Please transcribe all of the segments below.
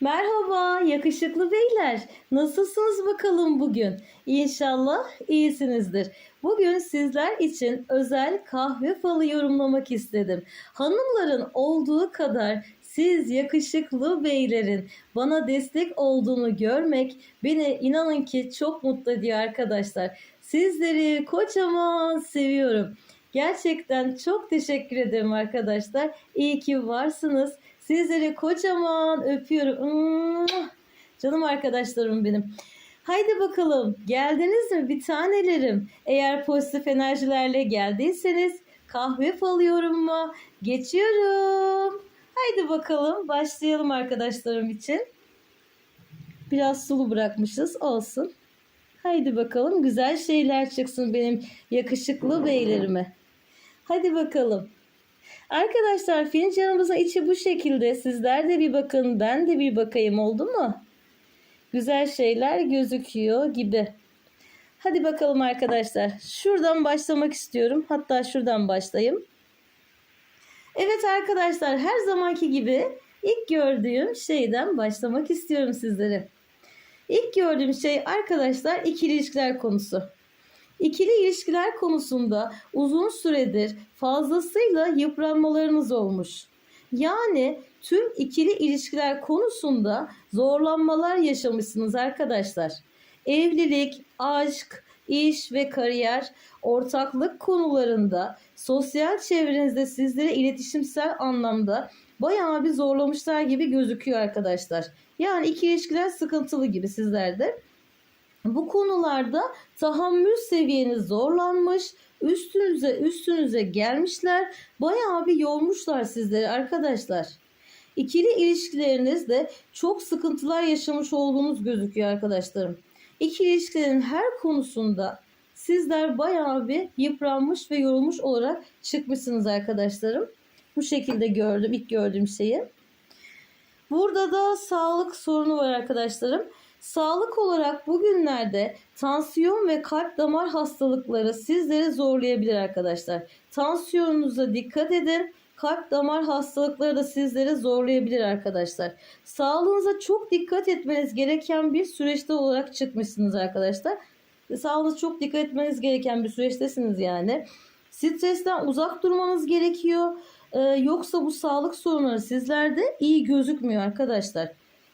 Merhaba yakışıklı beyler. Nasılsınız bakalım bugün? İnşallah iyisinizdir. Bugün sizler için özel kahve falı yorumlamak istedim. Hanımların olduğu kadar siz yakışıklı beylerin bana destek olduğunu görmek beni inanın ki çok mutlu ediyor arkadaşlar. Sizleri kocaman seviyorum. Gerçekten çok teşekkür ederim arkadaşlar. İyi ki varsınız. Sizleri kocaman öpüyorum. Canım arkadaşlarım benim. Haydi bakalım geldiniz mi bir tanelerim? Eğer pozitif enerjilerle geldiyseniz kahve falı yorumuma geçiyorum. Haydi bakalım başlayalım arkadaşlarım için. Biraz sulu bırakmışız olsun. Haydi bakalım güzel şeyler çıksın benim yakışıklı beylerime. Hadi bakalım. Arkadaşlar fincanımızın içi bu şekilde. Sizler de bir bakın ben de bir bakayım oldu mu? Güzel şeyler gözüküyor gibi. Hadi bakalım arkadaşlar. Şuradan başlamak istiyorum. Hatta şuradan başlayayım. Evet arkadaşlar her zamanki gibi ilk gördüğüm şeyden başlamak istiyorum sizlere. İlk gördüğüm şey arkadaşlar ikili ilişkiler konusu. İkili ilişkiler konusunda uzun süredir fazlasıyla yıpranmalarınız olmuş. Yani tüm ikili ilişkiler konusunda zorlanmalar yaşamışsınız arkadaşlar. Evlilik, aşk, iş ve kariyer, ortaklık konularında sosyal çevrenizde sizlere iletişimsel anlamda bayağı bir zorlamışlar gibi gözüküyor arkadaşlar. Yani ikili ilişkiler sıkıntılı gibi sizlerde. Bu konularda tahammül seviyeniz zorlanmış, üstünüze üstünüze gelmişler, bayağı bir yormuşlar sizleri arkadaşlar. İkili ilişkilerinizde çok sıkıntılar yaşamış olduğunuz gözüküyor arkadaşlarım. İkili ilişkilerin her konusunda sizler bayağı bir yıpranmış ve yorulmuş olarak çıkmışsınız arkadaşlarım. Bu şekilde gördüm ilk gördüğüm şeyi. Burada da sağlık sorunu var arkadaşlarım. Sağlık olarak bugünlerde tansiyon ve kalp damar hastalıkları sizleri zorlayabilir arkadaşlar. Tansiyonunuza dikkat edin. Kalp damar hastalıkları da sizleri zorlayabilir arkadaşlar. Sağlığınıza çok dikkat etmeniz gereken bir süreçte olarak çıkmışsınız arkadaşlar. Sağlığınıza çok dikkat etmeniz gereken bir süreçtesiniz yani. Stresten uzak durmanız gerekiyor. Ee, yoksa bu sağlık sorunları sizlerde iyi gözükmüyor arkadaşlar.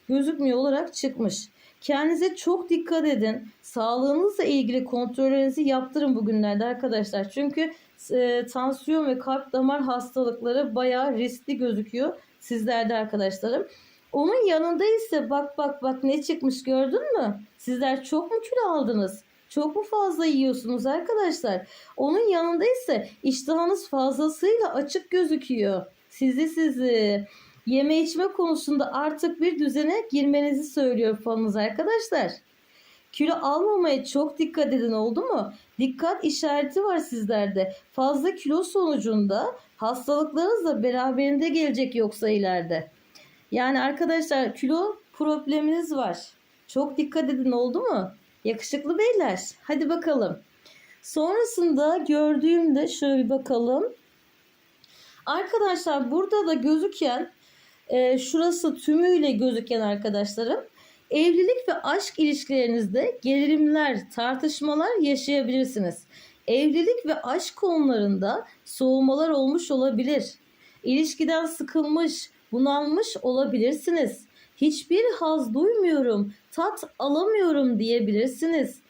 Gözükmüyor olarak çıkmış. Kendinize çok dikkat edin. Sağlığınızla ilgili kontrollerinizi yaptırın bugünlerde arkadaşlar. Çünkü e, tansiyon ve kalp damar hastalıkları bayağı riskli gözüküyor sizlerde arkadaşlarım. Onun yanında ise bak bak bak ne çıkmış gördün mü? Sizler çok mu kilo aldınız? Çok mu fazla yiyorsunuz arkadaşlar? Onun yanında ise iştahınız fazlasıyla açık gözüküyor. Sizi sizi yeme içme konusunda artık bir düzene girmenizi söylüyor falınız arkadaşlar. Kilo almamaya çok dikkat edin oldu mu? Dikkat işareti var sizlerde. Fazla kilo sonucunda hastalıklarınız da beraberinde gelecek yoksa ileride. Yani arkadaşlar kilo probleminiz var. Çok dikkat edin oldu mu? Yakışıklı beyler. Hadi bakalım. Sonrasında gördüğümde şöyle bir bakalım. Arkadaşlar burada da gözüken e, şurası tümüyle gözüken arkadaşlarım evlilik ve aşk ilişkilerinizde gerilimler, tartışmalar yaşayabilirsiniz. Evlilik ve aşk konularında soğumalar olmuş olabilir. İlişkiden sıkılmış, bunalmış olabilirsiniz. Hiçbir haz duymuyorum, tat alamıyorum diyebilirsiniz.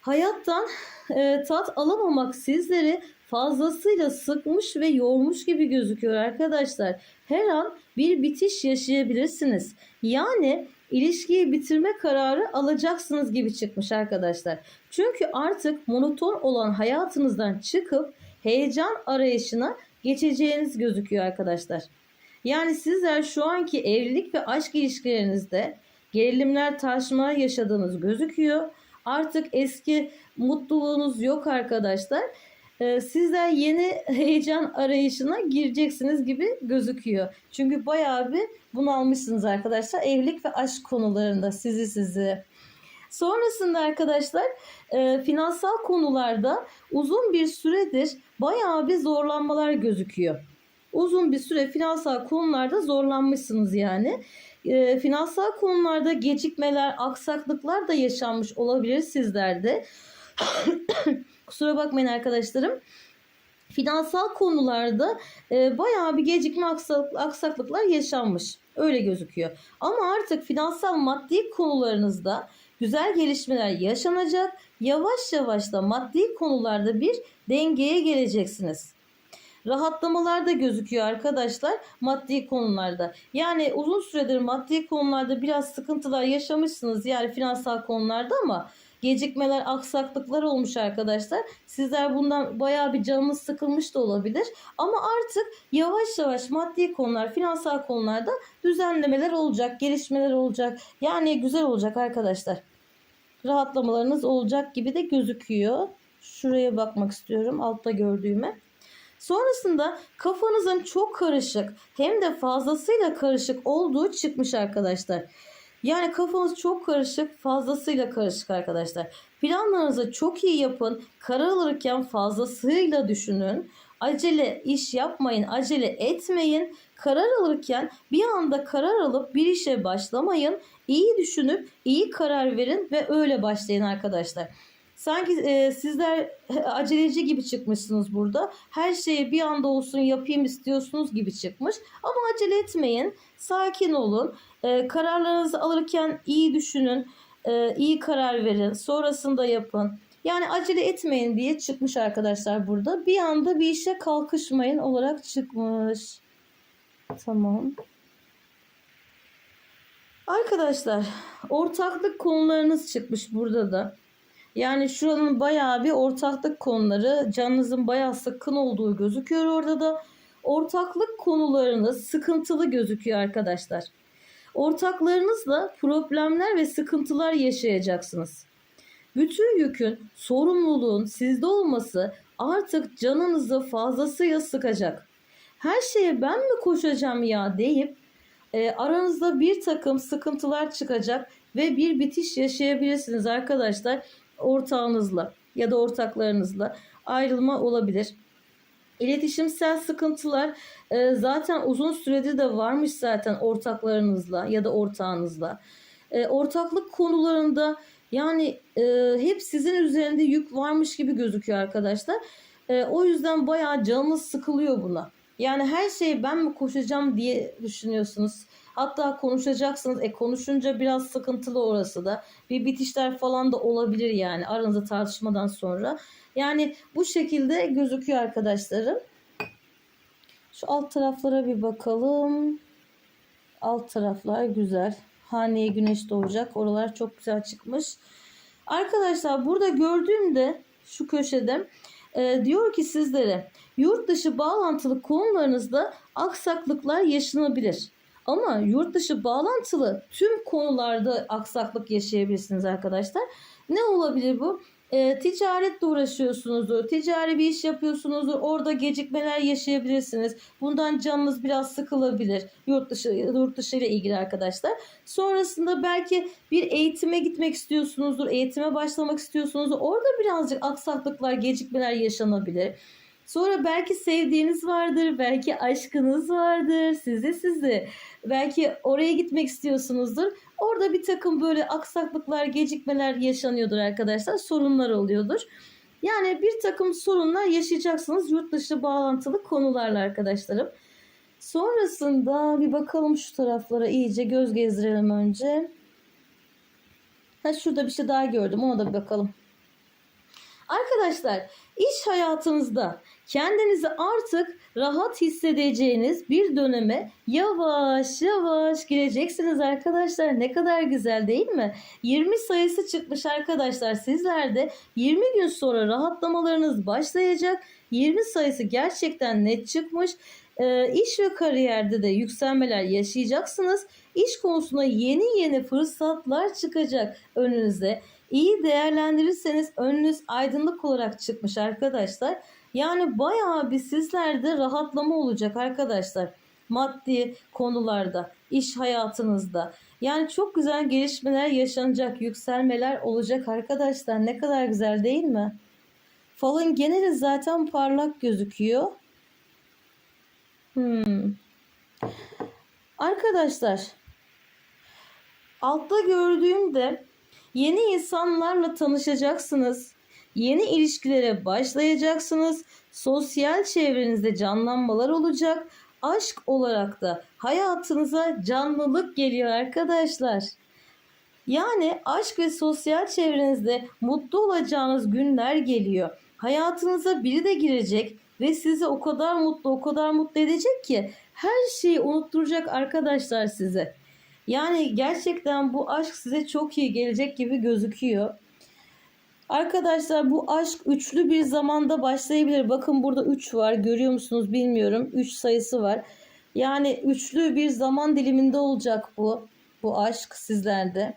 Hayattan e, tat alamamak sizleri fazlasıyla sıkmış ve yormuş gibi gözüküyor arkadaşlar. Her an bir bitiş yaşayabilirsiniz. Yani ilişkiyi bitirme kararı alacaksınız gibi çıkmış arkadaşlar. Çünkü artık monoton olan hayatınızdan çıkıp heyecan arayışına geçeceğiniz gözüküyor arkadaşlar. Yani sizler şu anki evlilik ve aşk ilişkilerinizde gerilimler taşma yaşadığınız gözüküyor. Artık eski mutluluğunuz yok arkadaşlar. Ee, sizler yeni heyecan arayışına gireceksiniz gibi gözüküyor. Çünkü bayağı bir bunalmışsınız arkadaşlar. Evlilik ve aşk konularında sizi sizi. Sonrasında arkadaşlar e, finansal konularda uzun bir süredir bayağı bir zorlanmalar gözüküyor. Uzun bir süre finansal konularda zorlanmışsınız yani. e, finansal konularda gecikmeler, aksaklıklar da yaşanmış olabilir sizlerde. Kusura bakmayın arkadaşlarım. Finansal konularda e, bayağı bir gecikme aksak, aksaklıklar yaşanmış. Öyle gözüküyor. Ama artık finansal maddi konularınızda güzel gelişmeler yaşanacak. Yavaş yavaş da maddi konularda bir dengeye geleceksiniz. Rahatlamalar da gözüküyor arkadaşlar maddi konularda. Yani uzun süredir maddi konularda biraz sıkıntılar yaşamışsınız yani finansal konularda ama gecikmeler, aksaklıklar olmuş arkadaşlar. Sizler bundan bayağı bir canınız sıkılmış da olabilir. Ama artık yavaş yavaş maddi konular, finansal konularda düzenlemeler olacak, gelişmeler olacak. Yani güzel olacak arkadaşlar. Rahatlamalarınız olacak gibi de gözüküyor. Şuraya bakmak istiyorum altta gördüğüme. Sonrasında kafanızın çok karışık hem de fazlasıyla karışık olduğu çıkmış arkadaşlar. Yani kafanız çok karışık, fazlasıyla karışık arkadaşlar. Planlarınızı çok iyi yapın. Karar alırken fazlasıyla düşünün. Acele iş yapmayın, acele etmeyin. Karar alırken bir anda karar alıp bir işe başlamayın. İyi düşünüp iyi karar verin ve öyle başlayın arkadaşlar. Sanki e, sizler aceleci gibi çıkmışsınız burada. Her şeyi bir anda olsun yapayım istiyorsunuz gibi çıkmış. Ama acele etmeyin. Sakin olun. E, kararlarınızı alırken iyi düşünün. E, iyi karar verin. Sonrasında yapın. Yani acele etmeyin diye çıkmış arkadaşlar burada. Bir anda bir işe kalkışmayın olarak çıkmış. Tamam. Arkadaşlar ortaklık konularınız çıkmış burada da. Yani şuranın bayağı bir ortaklık konuları canınızın bayağı sıkın olduğu gözüküyor orada da. Ortaklık konularınız sıkıntılı gözüküyor arkadaşlar. Ortaklarınızla problemler ve sıkıntılar yaşayacaksınız. Bütün yükün, sorumluluğun sizde olması artık canınızı fazlasıyla sıkacak. Her şeye ben mi koşacağım ya deyip e, aranızda bir takım sıkıntılar çıkacak ve bir bitiş yaşayabilirsiniz arkadaşlar ortağınızla ya da ortaklarınızla ayrılma olabilir. İletişimsel sıkıntılar e, zaten uzun süredir de varmış zaten ortaklarınızla ya da ortağınızla. E, ortaklık konularında yani e, hep sizin üzerinde yük varmış gibi gözüküyor arkadaşlar. O yüzden bayağı canınız sıkılıyor buna. Yani her şeyi ben mi koşacağım diye düşünüyorsunuz. Hatta konuşacaksınız. E konuşunca biraz sıkıntılı orası da. Bir bitişler falan da olabilir yani aranızda tartışmadan sonra. Yani bu şekilde gözüküyor arkadaşlarım. Şu alt taraflara bir bakalım. Alt taraflar güzel. Haneye güneş doğacak. Oralar çok güzel çıkmış. Arkadaşlar burada gördüğümde şu köşede e, diyor ki sizlere yurt dışı bağlantılı konularınızda aksaklıklar yaşanabilir. Ama yurt dışı bağlantılı tüm konularda aksaklık yaşayabilirsiniz arkadaşlar. Ne olabilir bu? E, ticaretle uğraşıyorsunuzdur, ticari bir iş yapıyorsunuzdur, orada gecikmeler yaşayabilirsiniz. Bundan canınız biraz sıkılabilir yurt dışı yurt dışı ile ilgili arkadaşlar. Sonrasında belki bir eğitime gitmek istiyorsunuzdur, eğitime başlamak istiyorsunuzdur. Orada birazcık aksaklıklar, gecikmeler yaşanabilir. Sonra belki sevdiğiniz vardır, belki aşkınız vardır, sizi sizi. Belki oraya gitmek istiyorsunuzdur. Orada bir takım böyle aksaklıklar, gecikmeler yaşanıyordur arkadaşlar. Sorunlar oluyordur. Yani bir takım sorunlar yaşayacaksınız yurt dışı bağlantılı konularla arkadaşlarım. Sonrasında bir bakalım şu taraflara iyice göz gezdirelim önce. Ha şurada bir şey daha gördüm ona da bir bakalım. Arkadaşlar iş hayatınızda kendinizi artık rahat hissedeceğiniz bir döneme yavaş yavaş gireceksiniz arkadaşlar. Ne kadar güzel değil mi? 20 sayısı çıkmış arkadaşlar sizlerde 20 gün sonra rahatlamalarınız başlayacak. 20 sayısı gerçekten net çıkmış. Ee, iş ve kariyerde de yükselmeler yaşayacaksınız. İş konusunda yeni yeni fırsatlar çıkacak önünüze. İyi değerlendirirseniz önünüz aydınlık olarak çıkmış arkadaşlar. Yani bayağı bir sizlerde rahatlama olacak arkadaşlar. Maddi konularda, iş hayatınızda. Yani çok güzel gelişmeler yaşanacak, yükselmeler olacak arkadaşlar. Ne kadar güzel değil mi? Falın geneli zaten parlak gözüküyor. Hmm. Arkadaşlar Altta gördüğümde yeni insanlarla tanışacaksınız. Yeni ilişkilere başlayacaksınız. Sosyal çevrenizde canlanmalar olacak. Aşk olarak da hayatınıza canlılık geliyor arkadaşlar. Yani aşk ve sosyal çevrenizde mutlu olacağınız günler geliyor. Hayatınıza biri de girecek ve sizi o kadar mutlu, o kadar mutlu edecek ki her şeyi unutturacak arkadaşlar size. Yani gerçekten bu aşk size çok iyi gelecek gibi gözüküyor. Arkadaşlar bu aşk üçlü bir zamanda başlayabilir. Bakın burada 3 var. Görüyor musunuz bilmiyorum. 3 sayısı var. Yani üçlü bir zaman diliminde olacak bu. Bu aşk sizlerde.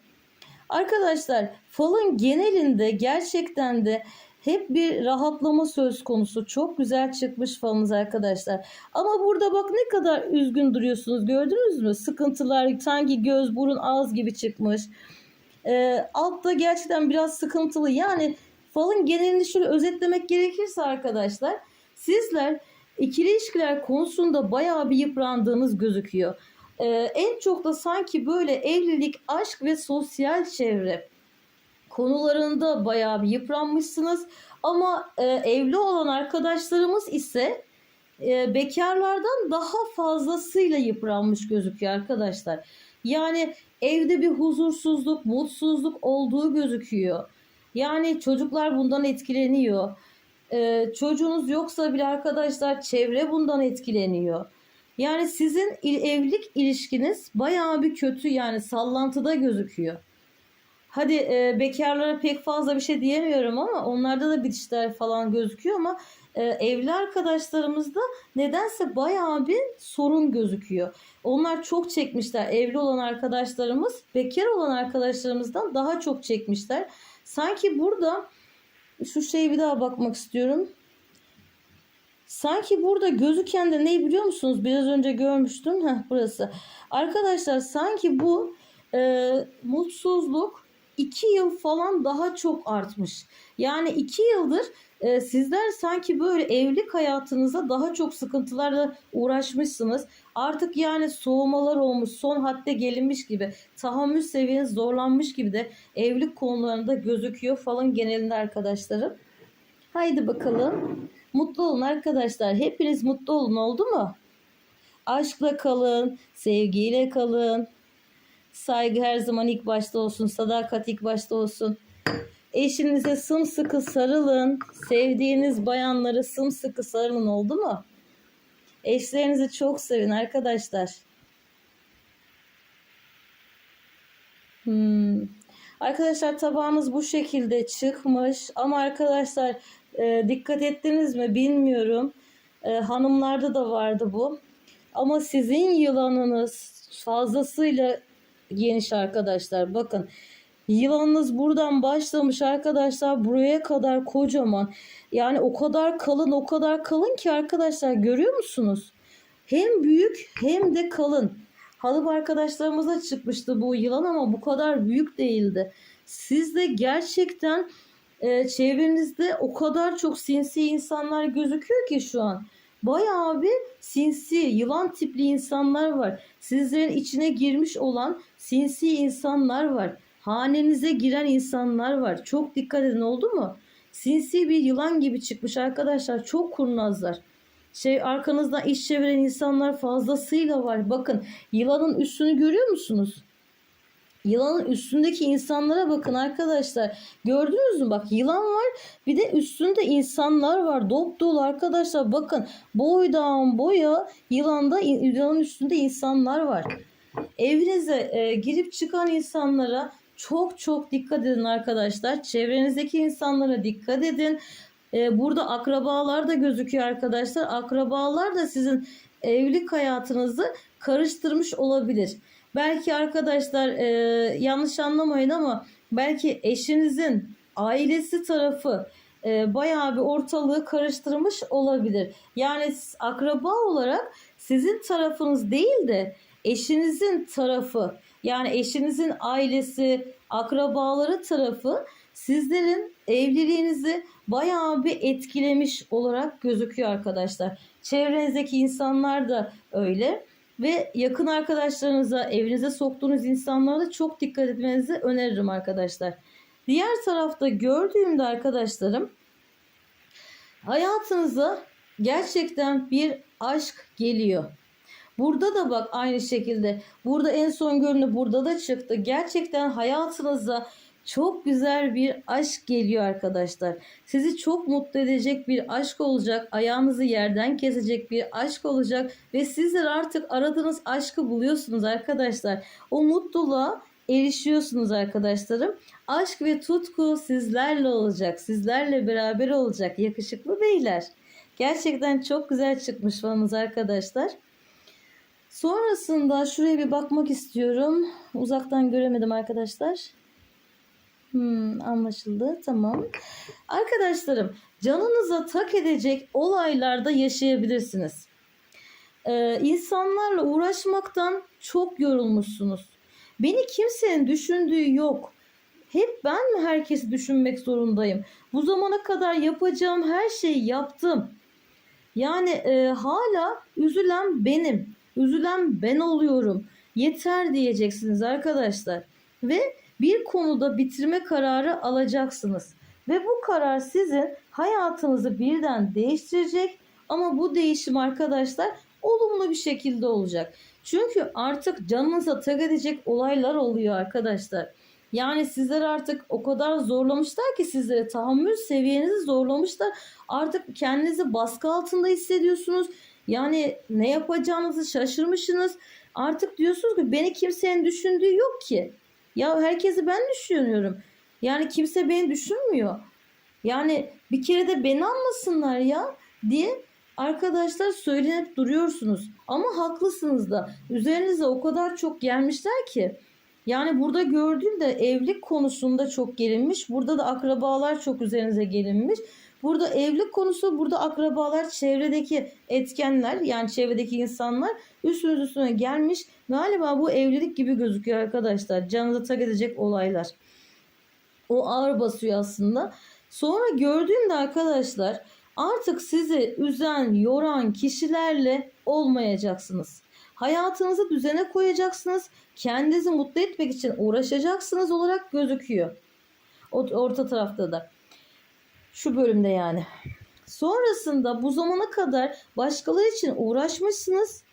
Arkadaşlar falın genelinde gerçekten de hep bir rahatlama söz konusu. Çok güzel çıkmış falınız arkadaşlar. Ama burada bak ne kadar üzgün duruyorsunuz gördünüz mü? Sıkıntılar sanki göz, burun, ağız gibi çıkmış. Ee, altta gerçekten biraz sıkıntılı. Yani falın genelini şöyle özetlemek gerekirse arkadaşlar sizler ikili ilişkiler konusunda bayağı bir yıprandığınız gözüküyor. Ee, en çok da sanki böyle evlilik, aşk ve sosyal çevre konularında bayağı bir yıpranmışsınız. Ama e, evli olan arkadaşlarımız ise e, bekarlardan daha fazlasıyla yıpranmış gözüküyor arkadaşlar. Yani evde bir huzursuzluk, mutsuzluk olduğu gözüküyor. Yani çocuklar bundan etkileniyor. Ee, çocuğunuz yoksa bile arkadaşlar çevre bundan etkileniyor. Yani sizin il- evlilik ilişkiniz bayağı bir kötü yani sallantıda gözüküyor. Hadi e, bekarlara pek fazla bir şey diyemiyorum ama onlarda da bitişler falan gözüküyor ama e, evli arkadaşlarımızda nedense bayağı bir sorun gözüküyor. Onlar çok çekmişler. Evli olan arkadaşlarımız bekar olan arkadaşlarımızdan daha çok çekmişler. Sanki burada şu şeye bir daha bakmak istiyorum. Sanki burada gözüken de ne biliyor musunuz? Biraz önce görmüştüm. Heh, burası. Arkadaşlar sanki bu e, mutsuzluk iki yıl falan daha çok artmış. Yani iki yıldır e, sizler sanki böyle evlilik hayatınıza daha çok sıkıntılarla uğraşmışsınız. Artık yani soğumalar olmuş, son hadde gelinmiş gibi, tahammül seviyeniz zorlanmış gibi de evlilik konularında gözüküyor falan genelinde arkadaşlarım. Haydi bakalım. Mutlu olun arkadaşlar. Hepiniz mutlu olun oldu mu? Aşkla kalın, sevgiyle kalın. Saygı her zaman ilk başta olsun, sadakat ilk başta olsun. Eşinize sımsıkı sarılın. Sevdiğiniz bayanları sımsıkı sarılın oldu mu? Eşlerinizi çok sevin arkadaşlar. Hmm. Arkadaşlar tabağımız bu şekilde çıkmış ama arkadaşlar e, dikkat ettiniz mi bilmiyorum. E, hanımlarda da vardı bu. Ama sizin yılanınız fazlasıyla geniş arkadaşlar. Bakın yılanınız buradan başlamış arkadaşlar buraya kadar kocaman. Yani o kadar kalın o kadar kalın ki arkadaşlar görüyor musunuz? Hem büyük hem de kalın. Hanım arkadaşlarımıza çıkmıştı bu yılan ama bu kadar büyük değildi. Siz de gerçekten e, çevrenizde o kadar çok sinsi insanlar gözüküyor ki şu an. Bayağı bir sinsi, yılan tipli insanlar var. Sizlerin içine girmiş olan sinsi insanlar var. Hanenize giren insanlar var. Çok dikkat edin oldu mu? Sinsi bir yılan gibi çıkmış arkadaşlar. Çok kurnazlar. Şey arkanızdan iş çeviren insanlar fazlasıyla var. Bakın yılanın üstünü görüyor musunuz? Yılanın üstündeki insanlara bakın arkadaşlar. Gördünüz mü? Bak yılan var. Bir de üstünde insanlar var. Dop dolu arkadaşlar. Bakın boydan boya yılanda yılanın üstünde insanlar var. Evinize e, girip çıkan insanlara çok çok dikkat edin arkadaşlar. Çevrenizdeki insanlara dikkat edin. E, burada akrabalar da gözüküyor arkadaşlar. Akrabalar da sizin evlilik hayatınızı karıştırmış olabilir. Belki arkadaşlar e, yanlış anlamayın ama belki eşinizin ailesi tarafı e, bayağı bir ortalığı karıştırmış olabilir. Yani akraba olarak sizin tarafınız değil de eşinizin tarafı yani eşinizin ailesi, akrabaları tarafı sizlerin evliliğinizi bayağı bir etkilemiş olarak gözüküyor arkadaşlar. Çevrenizdeki insanlar da öyle. Ve yakın arkadaşlarınıza, evinize soktuğunuz insanlara da çok dikkat etmenizi öneririm arkadaşlar. Diğer tarafta gördüğümde arkadaşlarım hayatınıza gerçekten bir aşk geliyor. Burada da bak aynı şekilde. Burada en son görünü burada da çıktı. Gerçekten hayatınıza çok güzel bir aşk geliyor arkadaşlar. Sizi çok mutlu edecek bir aşk olacak. Ayağınızı yerden kesecek bir aşk olacak. Ve sizler artık aradığınız aşkı buluyorsunuz arkadaşlar. O mutluluğa erişiyorsunuz arkadaşlarım. Aşk ve tutku sizlerle olacak. Sizlerle beraber olacak yakışıklı beyler. Gerçekten çok güzel çıkmış falınız arkadaşlar. Sonrasında şuraya bir bakmak istiyorum. Uzaktan göremedim arkadaşlar. Hmm, anlaşıldı. Tamam. Arkadaşlarım canınıza tak edecek olaylarda yaşayabilirsiniz. Ee, insanlarla uğraşmaktan çok yorulmuşsunuz. Beni kimsenin düşündüğü yok. Hep ben mi herkesi düşünmek zorundayım? Bu zamana kadar yapacağım her şeyi yaptım. Yani e, hala üzülen benim. Üzülen ben oluyorum. Yeter diyeceksiniz arkadaşlar. Ve bir konuda bitirme kararı alacaksınız. Ve bu karar sizin hayatınızı birden değiştirecek. Ama bu değişim arkadaşlar olumlu bir şekilde olacak. Çünkü artık canınıza tak edecek olaylar oluyor arkadaşlar. Yani sizler artık o kadar zorlamışlar ki sizlere tahammül seviyenizi zorlamışlar. Artık kendinizi baskı altında hissediyorsunuz. Yani ne yapacağınızı şaşırmışsınız. Artık diyorsunuz ki beni kimsenin düşündüğü yok ki. Ya herkesi ben düşünüyorum. Yani kimse beni düşünmüyor. Yani bir kere de beni anlasınlar ya diye arkadaşlar söylenip duruyorsunuz. Ama haklısınız da. Üzerinize o kadar çok gelmişler ki. Yani burada gördüğümde evlilik konusunda çok gelinmiş. Burada da akrabalar çok üzerinize gelinmiş. Burada evlilik konusu, burada akrabalar, çevredeki etkenler yani çevredeki insanlar üstünüz üstüne gelmiş. Galiba bu evlilik gibi gözüküyor arkadaşlar. Canınıza tak edecek olaylar. O ağır basıyor aslında. Sonra gördüğümde arkadaşlar artık sizi üzen, yoran kişilerle olmayacaksınız. Hayatınızı düzene koyacaksınız. Kendinizi mutlu etmek için uğraşacaksınız olarak gözüküyor. Orta tarafta da. Şu bölümde yani. Sonrasında bu zamana kadar başkaları için uğraşmışsınız.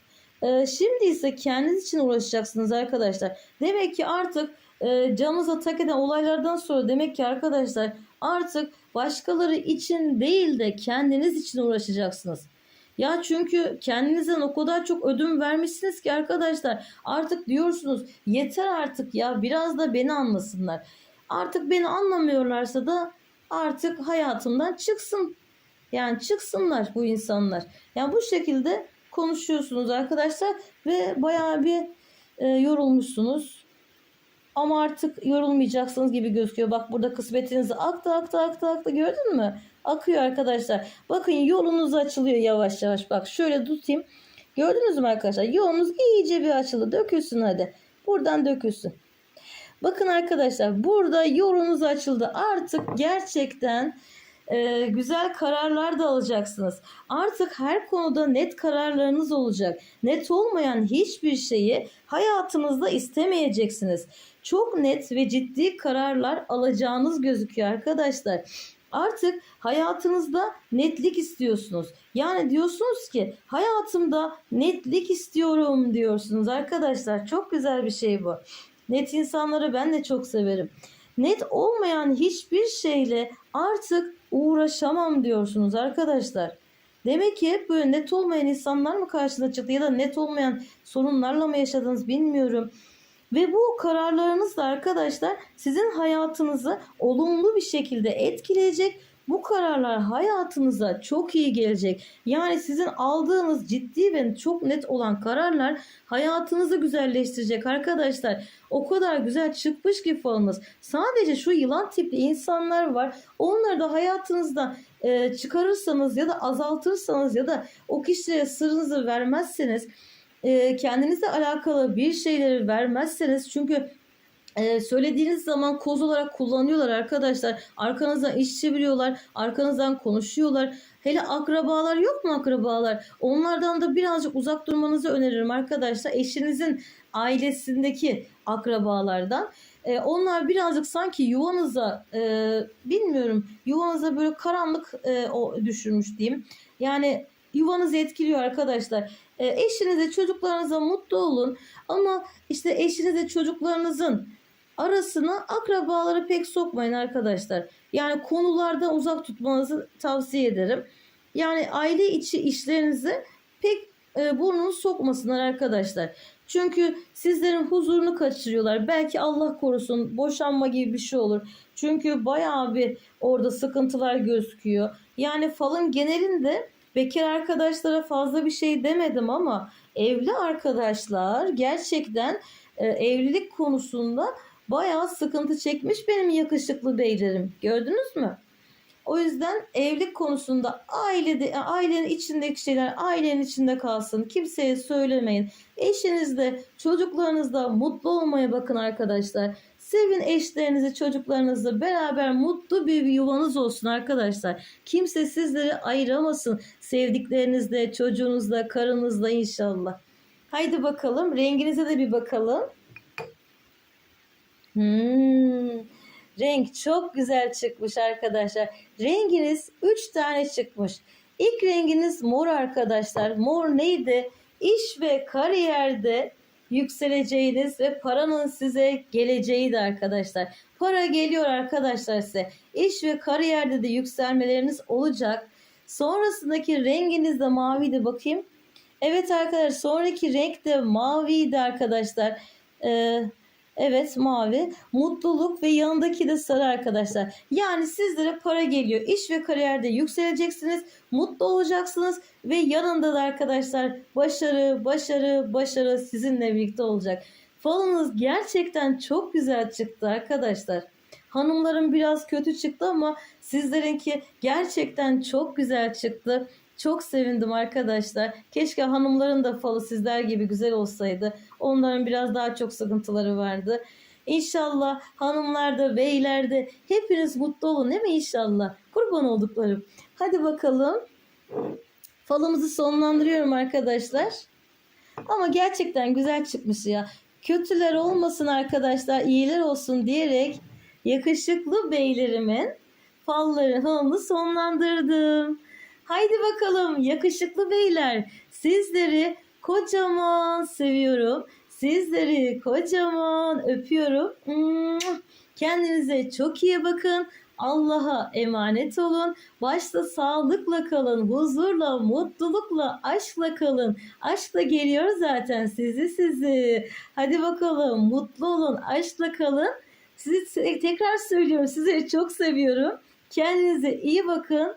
Ee, şimdi ise kendiniz için uğraşacaksınız arkadaşlar. Demek ki artık e, canınıza tak eden olaylardan sonra demek ki arkadaşlar artık başkaları için değil de kendiniz için uğraşacaksınız. Ya çünkü kendinizden o kadar çok ödün vermişsiniz ki arkadaşlar artık diyorsunuz yeter artık ya biraz da beni anlasınlar. Artık beni anlamıyorlarsa da artık hayatımdan çıksın. Yani çıksınlar bu insanlar. Yani bu şekilde konuşuyorsunuz arkadaşlar ve bayağı bir e, yorulmuşsunuz. Ama artık yorulmayacaksınız gibi gözüküyor. Bak burada kısmetinizi aktı aktı aktı aktı gördün mü? Akıyor arkadaşlar. Bakın yolunuz açılıyor yavaş yavaş. Bak şöyle tutayım. Gördünüz mü arkadaşlar? Yolunuz iyice bir açıldı. Dökülsün hadi. Buradan dökülsün. Bakın arkadaşlar burada yolunuz açıldı. Artık gerçekten e, güzel kararlar da alacaksınız. Artık her konuda net kararlarınız olacak. Net olmayan hiçbir şeyi hayatınızda istemeyeceksiniz. Çok net ve ciddi kararlar alacağınız gözüküyor arkadaşlar. Artık hayatınızda netlik istiyorsunuz. Yani diyorsunuz ki hayatımda netlik istiyorum diyorsunuz arkadaşlar. Çok güzel bir şey bu. Net insanları ben de çok severim. Net olmayan hiçbir şeyle artık uğraşamam diyorsunuz arkadaşlar. Demek ki hep böyle net olmayan insanlar mı karşına çıktı ya da net olmayan sorunlarla mı yaşadınız bilmiyorum. Ve bu kararlarınız da arkadaşlar sizin hayatınızı olumlu bir şekilde etkileyecek. Bu kararlar hayatınıza çok iyi gelecek. Yani sizin aldığınız ciddi ve çok net olan kararlar hayatınızı güzelleştirecek arkadaşlar. O kadar güzel çıkmış ki falınız. Sadece şu yılan tipli insanlar var. Onları da hayatınızda e, çıkarırsanız ya da azaltırsanız ya da o kişiye sırrınızı vermezseniz e, kendinizle alakalı bir şeyleri vermezseniz çünkü Ee, söylediğiniz zaman koz olarak kullanıyorlar arkadaşlar. Arkanızdan iş çeviriyorlar. Arkanızdan konuşuyorlar. Hele akrabalar yok mu akrabalar? Onlardan da birazcık uzak durmanızı öneririm arkadaşlar. Eşinizin ailesindeki akrabalardan. Ee, onlar birazcık sanki yuvanıza e, bilmiyorum yuvanıza böyle karanlık e, o düşürmüş diyeyim. Yani yuvanızı etkiliyor arkadaşlar. E, eşinize çocuklarınıza mutlu olun. Ama işte eşinize çocuklarınızın arasına akrabaları pek sokmayın arkadaşlar. Yani konularda uzak tutmanızı tavsiye ederim. Yani aile içi işlerinize pek e, burnunu sokmasınlar arkadaşlar. Çünkü sizlerin huzurunu kaçırıyorlar. Belki Allah korusun boşanma gibi bir şey olur. Çünkü bayağı bir orada sıkıntılar gözüküyor. Yani falın genelinde bekar arkadaşlara fazla bir şey demedim ama evli arkadaşlar gerçekten e, evlilik konusunda bayağı sıkıntı çekmiş benim yakışıklı beylerim. Gördünüz mü? O yüzden evlilik konusunda ailede ailenin içindeki şeyler ailenin içinde kalsın. Kimseye söylemeyin. Eşinizle, çocuklarınızla mutlu olmaya bakın arkadaşlar. Sevin eşlerinizi, çocuklarınızla beraber mutlu bir yuvanız olsun arkadaşlar. Kimse sizleri ayıramasın sevdiklerinizle, çocuğunuzla, karınızla inşallah. Haydi bakalım renginize de bir bakalım. Hmm, renk çok güzel çıkmış arkadaşlar. Renginiz 3 tane çıkmış. İlk renginiz mor arkadaşlar. Mor neydi? İş ve kariyerde yükseleceğiniz ve paranın size geleceğiydi arkadaşlar. Para geliyor arkadaşlar size. İş ve kariyerde de yükselmeleriniz olacak. Sonrasındaki renginiz de maviydi bakayım. Evet arkadaşlar sonraki renk de maviydi arkadaşlar. Ee, evet mavi. Mutluluk ve yanındaki de sarı arkadaşlar. Yani sizlere para geliyor. İş ve kariyerde yükseleceksiniz. Mutlu olacaksınız. Ve yanında da arkadaşlar başarı, başarı, başarı sizinle birlikte olacak. Falınız gerçekten çok güzel çıktı arkadaşlar. Hanımların biraz kötü çıktı ama sizlerinki gerçekten çok güzel çıktı. Çok sevindim arkadaşlar. Keşke hanımların da falı sizler gibi güzel olsaydı. Onların biraz daha çok sıkıntıları vardı. İnşallah hanımlar da beyler de hepiniz mutlu olun değil mi inşallah? Kurban olduklarım. Hadi bakalım. Falımızı sonlandırıyorum arkadaşlar. Ama gerçekten güzel çıkmış ya. Kötüler olmasın arkadaşlar, iyiler olsun diyerek yakışıklı beylerimin falları falını sonlandırdım. Haydi bakalım yakışıklı beyler. Sizleri kocaman seviyorum. Sizleri kocaman öpüyorum. Kendinize çok iyi bakın. Allah'a emanet olun. Başta sağlıkla kalın, huzurla, mutlulukla, aşkla kalın. Aşkla geliyor zaten sizi sizi. Hadi bakalım mutlu olun, aşkla kalın. Sizi tekrar söylüyorum. Sizleri çok seviyorum. Kendinize iyi bakın.